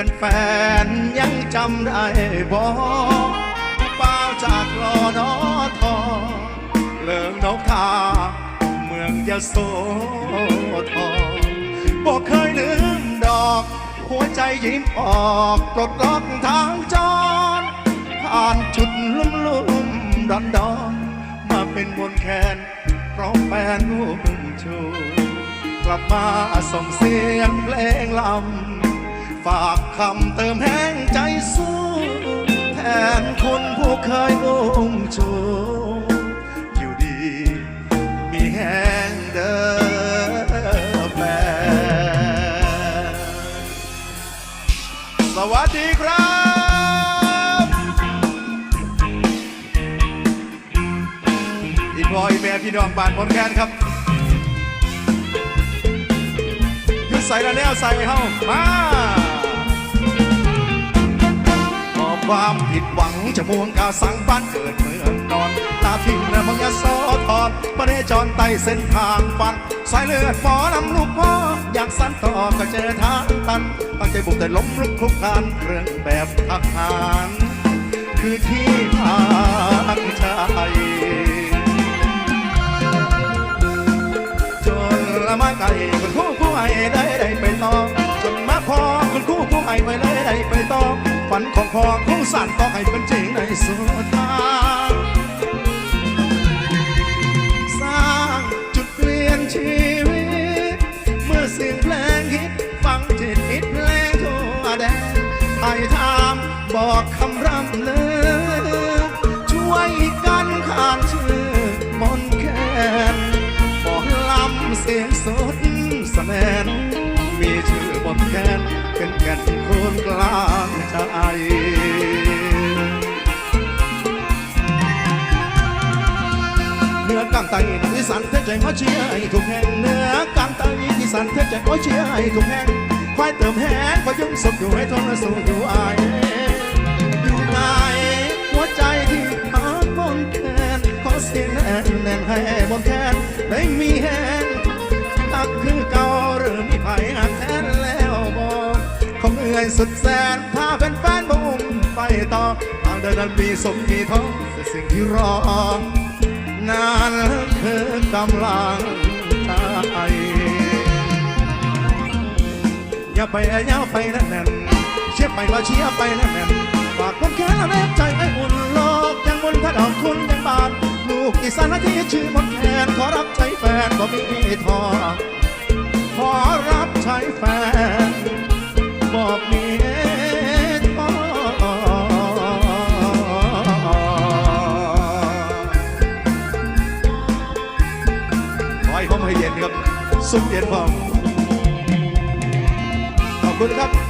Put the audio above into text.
เป็นแฟนๆยังจำได้บ่เป้าจากรอนอทอเลิงนกทาเมืองยะโสธรบอกเคยลืมดอก หัวใจยิ้มออกปลดล็อกทางจรผ่านจุดลุ่มลุ่มดอนดอนมาเป็นมนแคนเพราะแฟนรุ่มชูกลับมาส่งเสียงเพลงลำ ฝากคำเติมแห้งใจสู้แทนคนผู้เคยอุ้มชูอยู่ดี มีแห้งเด้อแฟนสวัสดีครับอีพ่ออีแม่พี่น้องบ้านมนแคนครับยุดใส่ละแนวใส่เฮามา ความผิดหวังจะม่วงกาสังบ้านเกิดเมืองนอนตาทิมนะมังยาโซทอนประเนจรไตเส้นทางฟันสายเลือดฝอลำลูกพ่ออยากสั้นต่อก็เจอทางตันตั้งใจบุกแต่ล้มลุกคลุกคลานเครื่องแบบทหารคือที่พักใจจนละมาไก่คุณคู่ผู้ให้ได้ได้ไปต่อจนมาพอคุณคู่ผู้ให้ไปเลยได้ไปต่อ ฝันของพ่อคงสั่นต่อให้เป็นจริงในสุดทางสร้างจุดเปลี่ยนชีวิต เมื่อเสียงเพลงฮิตฟังจิตฮิตเพลงทั่วแดนไทยทามบอกคำร่ำเลือช่วยกันขานชื่อมนแคนหมอลำเสียงสดสแนนมีชื่อมนแคนเป็นแก่นคนกล้า เนื้อกลางใต้อีสานเทใจเขาเชียร์ให้ทุกแห่งเนื้อกลางใต้อีสานเทใจเขาเชียร์ให้ทุกแห่งควายเติมแห้งควายยุ่งสุขอยู่ให้ทนสู้อยู่อายอยู่ไหนหัวใจที่พักบนแขนขอเสียงแน่นแน่นให้บนแขนได้มีแห้งตักคือเก่าหรือมีไผ่หักแทนแล้วบอกคงเหนื่อยสุดแสน ต่อทางเดินนั้นมีสมมีท้องแต่สิ่งที่รอนั่นคือกำลังใจอย่าไปอย่าไปนั่นแน่นเชียไปว่าเชียไปนั่นแน่นฝากคนแค่ละแม่ใจไอ้อุ่นโลกยังบนถ้าดอกคุณยังบานลูกอีสานที่ชื่อมนแคนขอรับใช้แฟนบ่มีทอข สุขเย็นพอมขอบคุณครับ